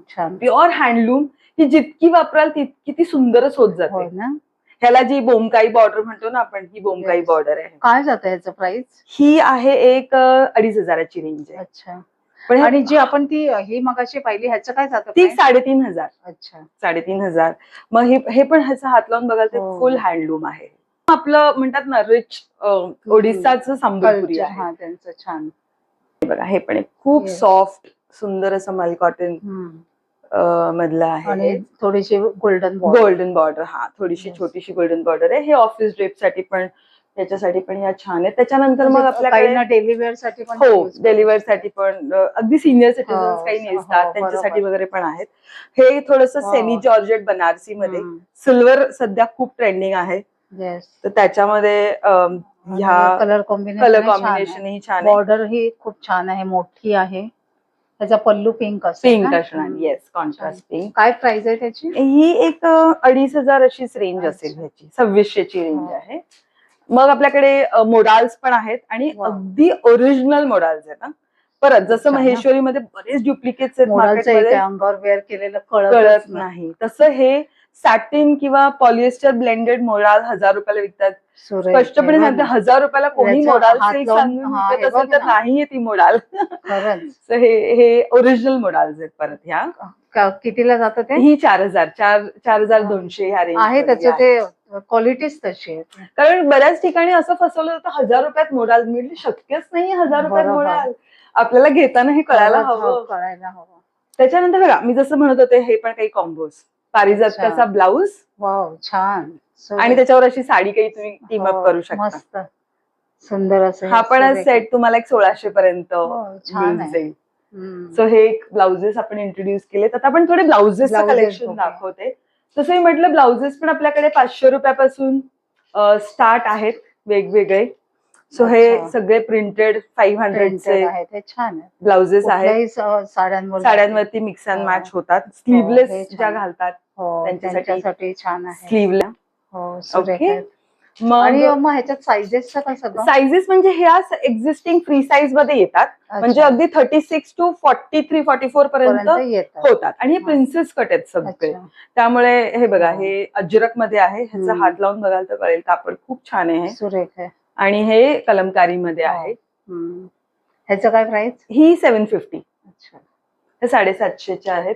Speaker 1: छान.
Speaker 2: प्युअर हँडलूम ही जितकी वापराल तितकी ती सुंदरच होत
Speaker 1: हो
Speaker 2: जाते
Speaker 1: ना?
Speaker 2: ह्याला जी बोमकाई बॉर्डर म्हणतो ना आपण ही बोमकाई. बॉर्डर आहे.
Speaker 1: काय जातं याचं प्राइस
Speaker 2: ही आहे एक अडीच हजाराची रेंज आहे.
Speaker 1: अच्छा.
Speaker 2: पण
Speaker 1: आणि जी आपण ती ही मगाशी पाहिली ह्याचं काय जातं
Speaker 2: ती? साडेतीन हजार.
Speaker 1: अच्छा.
Speaker 2: साडेतीन हजार. मग हे हे पण ह्याचा हात लावून बघाल ते
Speaker 1: हो.
Speaker 2: फुल हँडलूम आहे. आपलं म्हणतात ना रिच ओडिसाचं
Speaker 1: Culture,
Speaker 2: आहे
Speaker 1: हा त्यांचं छान
Speaker 2: हे बघा हे पण एक खूप
Speaker 1: Yes.
Speaker 2: सॉफ्ट सुंदर असं मल कॉटन
Speaker 1: हम्म.
Speaker 2: मधलं आहे
Speaker 1: आणि थोडीशी गोल्डन
Speaker 2: गोल्डन बॉर्डर हा थोडीशी
Speaker 1: Yes.
Speaker 2: छोटीशी गोल्डन बॉर्डर आहे हे ऑफिस ड्रेपसाठी पण त्याच्यासाठी पण या छान आहे त्याच्यानंतर मग
Speaker 1: म्हणजे काही
Speaker 2: आपल्याकडे
Speaker 1: ना डेली वेअरसाठी पण
Speaker 2: हो
Speaker 1: use
Speaker 2: डेलिव्हर. साठी पण अ, अगदी सिनियर सिटीजन
Speaker 1: हो,
Speaker 2: काही
Speaker 1: हो,
Speaker 2: नेसतात त्यांच्यासाठी
Speaker 1: बरोबर.
Speaker 2: वगैरे पण आहेत हे थोडस. सेमी जॉर्जेट बनारसी मध्ये
Speaker 1: हम्म.
Speaker 2: सिल्वर सध्या खूप ट्रेंडिंग आहे. तर त्याच्यामध्ये ह्या
Speaker 1: कलर कॉम्बिनेशन
Speaker 2: कलर कॉम्बिनेशन ही छान
Speaker 1: बॉर्डर ही खूप छान आहे मोठी आहे त्याचा पल्लू पिंक
Speaker 2: पिंक
Speaker 1: ना?
Speaker 2: असणार. येस कॉन्ट्रास्ट पिंक
Speaker 1: काय प्राइस आहे त्याची
Speaker 2: ही एक अडीच हजार अशीच रेंज असेल. ह्याची सव्वीसशेची रेंज
Speaker 1: हो.
Speaker 2: आहे मग आपल्याकडे मोडाल्स पण आहेत आणि. अगदी ओरिजिनल मोडाल्स आहेत हा. परत जसं
Speaker 1: अच्छा.
Speaker 2: महेश्वरीमध्ये बरेच डुप्लिकेट्स आहेत
Speaker 1: अंगावर वेअर केलेलं कळत
Speaker 2: नाही तसं हे सॅटिन किंवा पॉलिएस्टर ब्लेंडेड मोडाल हजार रुपयाला विकतात. स्पष्टपणे सांगते हजार रुपयाला कोणी मोडाल सिल्क सांगून असेल तर. नाहीये ती मोडाल हे ओरिजिनल मोडाल्स आहेत परत ह्या.
Speaker 1: कितीला जातं ते?
Speaker 2: ही चार हजार चार चार हजार दोनशे ह्या रेंज
Speaker 1: आहे त्याचं ते क्वालिटीच तशी आहे
Speaker 2: कारण बऱ्याच ठिकाणी असं फसवलं जातं हजार रुपयात मोडाल मी शक्यच नाही हजार रुपयात. मोडाल आपल्याला घेताना हे कळायला
Speaker 1: हो,
Speaker 2: हवं.
Speaker 1: कळायला हवं.
Speaker 2: त्याच्यानंतर बघा मी जसं म्हणत होते हे पण काही कॉम्बोज पारिजातकाचा. ब्लाऊज.
Speaker 1: वाव छान.
Speaker 2: आणि त्याच्यावर अशी साडी काही तुम्ही टीम
Speaker 1: हो,
Speaker 2: अप करू शकता.
Speaker 1: मस्त. सुंदर असं
Speaker 2: हा पण. सेट तुम्हाला एक सोळाशे पर्यंत
Speaker 1: हो, छान
Speaker 2: मिळून
Speaker 1: आहे.
Speaker 2: जाईल. सो हे एक ब्लाउजेस आपण इंट्रोड्यूस केलेत. आता आपण थोडे ब्लाउजेस कलेक्शन. दाखवते. तसं मी म्हटलं ब्लाउजेस पण आपल्याकडे पाचशे रुपयापासून स्टार्ट आहेत वेगवेगळे. सो हे. सगळे प्रिंटेड फाईव्ह हंड्रेडचे
Speaker 1: छान आहे
Speaker 2: ब्लाउजेस आहेत
Speaker 1: साड्यांवर
Speaker 2: साड्यांवरती मिक्स अँड
Speaker 1: हो.
Speaker 2: मॅच होतात
Speaker 1: हे
Speaker 2: स्लीवलेस
Speaker 1: छान.
Speaker 2: ज्या घालतात
Speaker 1: हो
Speaker 2: त्यांच्यासाठी-
Speaker 1: छान आहे
Speaker 2: स्लीवला
Speaker 1: हो
Speaker 2: ओके.
Speaker 1: आणि
Speaker 2: मग
Speaker 1: ह्याच्यात सगळं
Speaker 2: साईजेस म्हणजे ह्या एक्झिस्टिंग फ्री साईजमध्ये येतात म्हणजे. अगदी thirty six two forty three forty four पर्यंत होतात आणि हे
Speaker 1: हा.
Speaker 2: प्रिन्सेस कट आहेत सगळे. त्यामुळे हे बघा
Speaker 1: हो.
Speaker 2: हे अजरकमध्ये आहे ह्याचा. हात लावून बघाल तर कळेल कापड खूप छान आहे
Speaker 1: सुरेख आहे
Speaker 2: आणि हे कलमकारी मध्ये
Speaker 1: हो.
Speaker 2: आहे.
Speaker 1: ह्याचं काय प्राइस
Speaker 2: ही सेव्हन फिफ्टी
Speaker 1: अच्छा.
Speaker 2: हे साडेसातशेचे आहेत.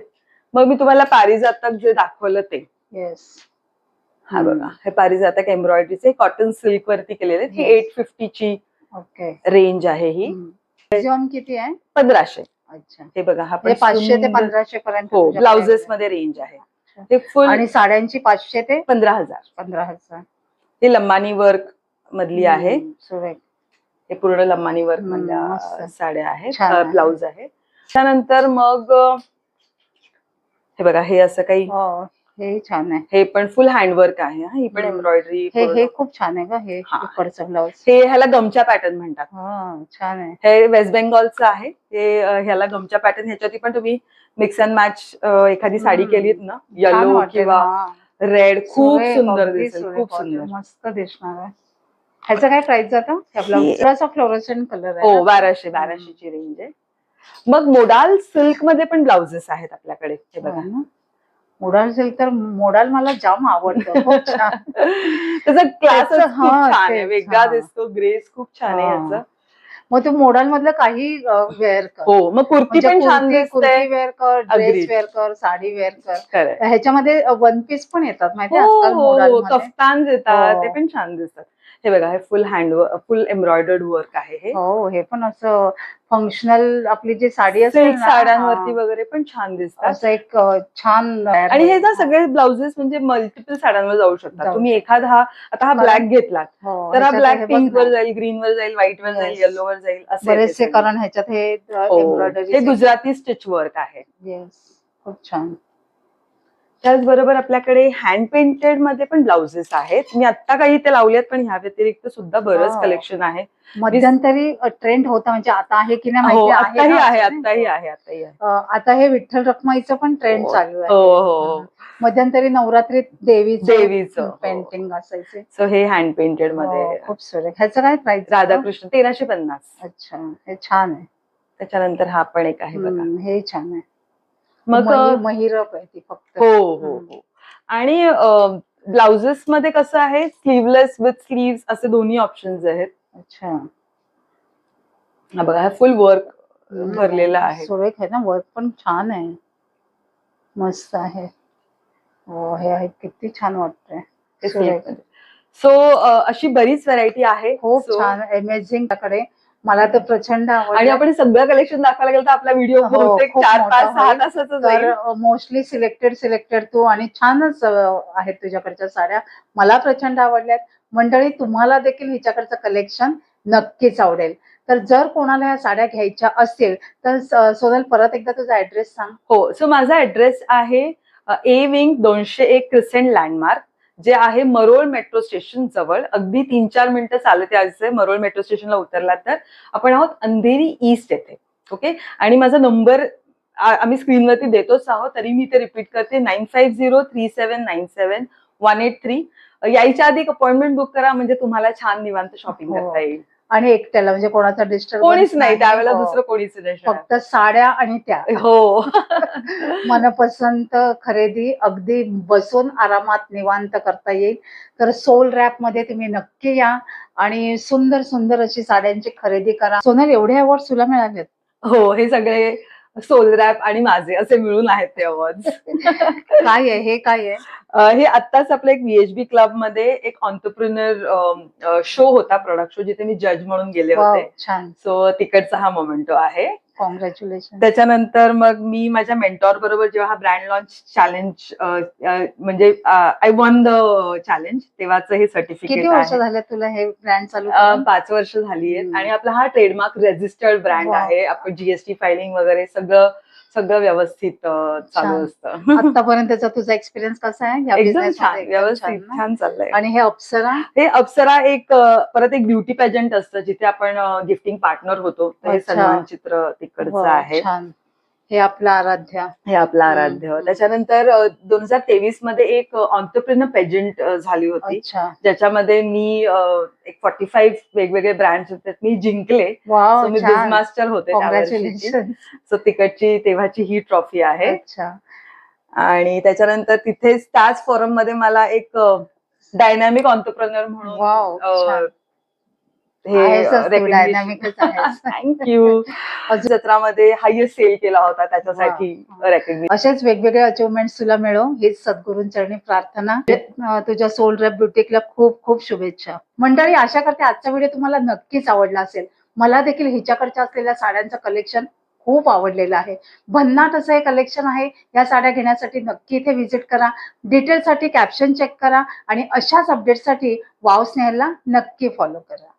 Speaker 2: मग मी तुम्हाला पारिजातक जे दाखवलं ते.
Speaker 1: येस
Speaker 2: हा बघा. हे पारिजातक एम्ब्रॉयडरीचे कॉटन सिल्क वरती केलेले. ही
Speaker 1: Yes.
Speaker 2: एट फिफ्टीची
Speaker 1: ओके
Speaker 2: रेंज आहे ही.
Speaker 1: मॅक्झिमम किती आहे?
Speaker 2: पंधराशे.
Speaker 1: अच्छा.
Speaker 2: हे बघा हा
Speaker 1: पाचशे ते पंधराशे पर्यंत
Speaker 2: हो ब्लाउजेस. मध्ये रेंज आहे. हे फुल
Speaker 1: आणि साड्यांची पाचशे ते
Speaker 2: पंधरा हजार.
Speaker 1: पंधरा हजार.
Speaker 2: हे लंबानी वर्क मधली आहे. हे पूर्ण लंबानी वर्क मधल्या साड्या आहेत.
Speaker 1: छान आहे.
Speaker 2: ब्लाउज आहे. त्यानंतर मग हे बघा हे असं काही
Speaker 1: हो हे छान आहे.
Speaker 2: हे पण फुल हँडवर्क आहे हा. ही पण. एम्ब्रॉयडरी
Speaker 1: हे हे खूप छान आहे का हे ब्लाऊज
Speaker 2: ह्याला गमच्या पॅटर्न म्हणतात.
Speaker 1: हा छान आहे.
Speaker 2: हे वेस्ट बेंगॉलचं आहे. हे ह्याला गमच्या पॅटर्न ह्याच्यावरती पण तुम्ही मिक्स अँड मॅच एखादी साडी. केलीत ना येलो किंवा. रेड खूप सुंदर दिसेल खूप सुंदर.
Speaker 1: मस्त दिसणार आहे. ह्याचं काय प्राइस जातं थोडासा फ्लोरोसेंट कलर आहे
Speaker 2: हो
Speaker 1: ना?
Speaker 2: बाराशे बाराशेची रेंज आहे. मग मोडाल सिल्कमध्ये पण ब्लाउजेस आहेत आपल्याकडे. हे बघा.
Speaker 1: हो ना? मोडाल सिल्क तर मोडाल मला जाम आवडतं. खूप छान.
Speaker 2: त्याचा क्लास
Speaker 1: त्याचं-
Speaker 2: खूप
Speaker 1: हा,
Speaker 2: छान आहे.
Speaker 1: तेच,
Speaker 2: वेगळा
Speaker 1: हा.
Speaker 2: दिसतो ग्रेस खूप छान आहे
Speaker 1: हा.
Speaker 2: याचा.
Speaker 1: मग तू मोडाल मधलं काही वेअर कर.
Speaker 2: हो मग कुर्ती
Speaker 1: म्हणजे
Speaker 2: पण छान
Speaker 1: कुर्ती
Speaker 2: दिसते.
Speaker 1: वेअर कर ड्रेस
Speaker 2: Agreed.
Speaker 1: वेअर कर साडी वेअर कर.
Speaker 2: खरंय.
Speaker 1: ह्याच्यामध्ये वन पीस पण येतात माहिती
Speaker 2: हो
Speaker 1: आजकाल
Speaker 2: हो
Speaker 1: मोडाल
Speaker 2: हो कफ्तान येतात
Speaker 1: हो.
Speaker 2: ते पण छान दिसतात. हे बघा हे full hand full embroidered work आहे हे.
Speaker 1: हो हे पण असं फंक्शनल आपली जी साडी ना,
Speaker 2: साड्यांवरती वगैरे पण छान दिसतात.
Speaker 1: असं एक छान
Speaker 2: आणि हे ना सगळे ब्लाउजेस म्हणजे मल्टिपल साड्यांवर जाऊ शकतात. तुम्ही एखादा हा आता हा ब्लॅक घेतलात.
Speaker 1: हो,
Speaker 2: तर हा ब्लॅक पिंक वर जाईल ग्रीन वर जाईल व्हाईट वर जाईल. येलो वर जाईल
Speaker 1: बरेचसे. कारण ह्याच्यात हे
Speaker 2: हो.
Speaker 1: एम्ब्रॉयडरी
Speaker 2: हे गुजराती स्टिच वर्क आहे.
Speaker 1: खूप छान.
Speaker 2: त्याचबरोबर आपल्याकडे हँड पेंटेडमध्ये पण ब्लाउजेस आहेत. मी आता काही ते लावलेत पण ह्या व्यतिरिक्त सुद्धा बरंच. कलेक्शन आहे.
Speaker 1: मध्यंतरी ट्रेंड होता म्हणजे आता आहे की नाही
Speaker 2: हो आताही
Speaker 1: ना?
Speaker 2: आहे आताही? आहे आताही
Speaker 1: आता हे विठ्ठल रखमाईचं पण ट्रेंड
Speaker 2: हो.
Speaker 1: चालू आहे.
Speaker 2: हो. हो.
Speaker 1: मध्यंतरी नवरात्रीत देवीचं
Speaker 2: देवीचं, हो.
Speaker 1: पेंटिंग असायचे.
Speaker 2: सो हे हँड पेंटेडमध्ये
Speaker 1: हो, खूप सुरेख. ह्याचं काय प्राइस
Speaker 2: राधाकृष्ण तेराशे पन्नास.
Speaker 1: अच्छा हे छान आहे.
Speaker 2: त्याच्यानंतर हा पण एक आहे बघा.
Speaker 1: हे छान आहे.
Speaker 2: मग
Speaker 1: मही- महिरप आहे ती फक्त.
Speaker 2: हो हो हो. आणि ब्लाउजेस मध्ये कसं आहे स्लीवलेस विथ स्लीव्ह असे दोन्ही ऑप्शन्स आहेत.
Speaker 1: अच्छा.
Speaker 2: हा बघा हा फुल वर्क. भरलेला आहे.
Speaker 1: सुरेख आहे ना वर्क पण छान आहे. मस्त आहे. हो हे आहे किती छान वाटतंय.
Speaker 2: सो अशी बरीच व्हरायटी आहे.
Speaker 1: खूप छान अमेझिंगकडे मला तर प्रचंड
Speaker 2: आणि
Speaker 1: आवडलं
Speaker 2: आपण सगळं कलेक्शन दाखवायला गेलं तर आपला व्हिडिओ चार सहा. तासाचा
Speaker 1: मोस्टली सिलेक्टेड सिलेक्टेड तू आणि छानच आहेत तुझ्याकडच्या साड्या. मला प्रचंड आवडल्यात. मंडळी तुम्हाला देखील हिच्याकडचं कलेक्शन नक्कीच आवडेल. तर जर कोणाला ह्या साड्या घ्यायच्या असतील तर सोनल परत एकदा तुझा ऍड्रेस सांग.
Speaker 2: हो सो माझा ऍड्रेस आहे ए विंग दोनशे एक क्रिसेंट लँडमार्क जे आहे मरोळ मेट्रो स्टेशन जवळ. अगदी तीन चार मिनिटं चालत यायचंय मरोळ मेट्रो स्टेशनला उतरलात तर. आपण आहोत अंधेरी ईस्ट येथे. ओके आणि माझा नंबर आम्ही स्क्रीनवरती देतोच आहोत. तरी मी ते रिपीट करते. Nine five zero three seven nine seven one eight three यायच्या आधी एक अपॉइंटमेंट बुक करा. म्हणजे तुम्हाला छान निवांत शॉपिंग
Speaker 1: हो.
Speaker 2: करता येईल.
Speaker 1: आणि एकट्याला म्हणजे कोणाचा डिस्टर्ब
Speaker 2: कोणीच नाही त्यावेळेला दुसरं कोणीच नाही
Speaker 1: फक्त साड्या आणि त्या.
Speaker 2: हो.
Speaker 1: मनपसंत खरेदी अगदी बसून आरामात निवांत करता येईल. तर सोल रॅपमध्ये तुम्ही नक्की या आणि सुंदर सुंदर अशी साड्यांची खरेदी करा. सोनल एवढे अवॉर्ड तुला मिळालेत.
Speaker 2: हो हे सगळे सोल रॅप आणि माझे असे मिळून आहेत ते अवॉर्ड
Speaker 1: काय आहे? हे काय आहे?
Speaker 2: हे आत्ताच आपल्या एक व्हीएचबी क्लबमध्ये एक ऑन्टरप्रिनर शो होता प्रोडक्ट शो जिथे मी जज म्हणून गेले होते. सो तिकडचा हा मोमेंटो आहे.
Speaker 1: कॉंग्रॅच्युलेशन
Speaker 2: त्याच्यानंतर मग मी माझ्या मेंटॉर बरोबर जेव्हा हा ब्रँड लॉन्च चॅलेंज म्हणजे आय वन द चॅलेंज तेव्हाचं हे
Speaker 1: किती
Speaker 2: सर्टिफिकेट
Speaker 1: वर्ष झाले तुला हे ब्रँड चालू?
Speaker 2: पाच वर्ष झाली आहेत. आणि आपला हा ट्रेडमार्क रेजिस्टर्ड ब्रँड. आहे आपण जीएसटी फायलिंग वगैरे सगळं सगळं व्यवस्थित चालू. असतं.
Speaker 1: आतापर्यंतचा तुझा एक्सपिरियन्स कसा आहे?
Speaker 2: एकदम छान व्यवस्थित
Speaker 1: छान
Speaker 2: चाललंय.
Speaker 1: आणि हे अप्सरा?
Speaker 2: हे अप्सरा एक परत एक ब्युटी पेजंट असतं जिथे आपण गिफ्टिंग पार्टनर होतो. हे. सन्मान चित्र तिकडचं आहे.
Speaker 1: हे आपलं आराध्या.
Speaker 2: हे आपलं आराध्य. त्याच्यानंतर दोन हजार तेवीसमध्ये एक ऑन्टरप्रिनर पेजंट झाली होती. ज्याच्यामध्ये मी एक फॉर्टी फाईव्ह वेगवेगळे ब्रँड होते. मी जिंकले. मी मास्टर होते सो तिकडची तेव्हाची ही ट्रॉफी आहे.
Speaker 1: अच्छा.
Speaker 2: आणि त्याच्यानंतर तिथेच त्याच फोरममध्ये मला एक डायनॅमिक ऑन्टरप्रिनर म्हणून. हे. थँक्यू जत्रामध्ये हायएस्ट सेल केला होता त्याच्यासाठी
Speaker 1: असेच वेगवेगळे अचिव्हमेंट तुला मिळो. हीच सद्गुरूंचरणी प्रार्थना. तुझ्या सोल रॅप ब्युटिकला खूप खूप शुभेच्छा. मंडळी आशा करते आजचा व्हिडिओ तुम्हाला नक्कीच आवडला असेल. मला देखील हिच्याकडच्या असलेल्या साड्यांचं कलेक्शन खूप आवडलेलं आहे. भन्नाट असं हे कलेक्शन आहे. या साड्या घेण्यासाठी नक्की इथे व्हिजिट करा. डिटेलसाठी कॅप्शन चेक करा. आणि अशाच अपडेटसाठी वाव स्नेहलला नक्की फॉलो करा.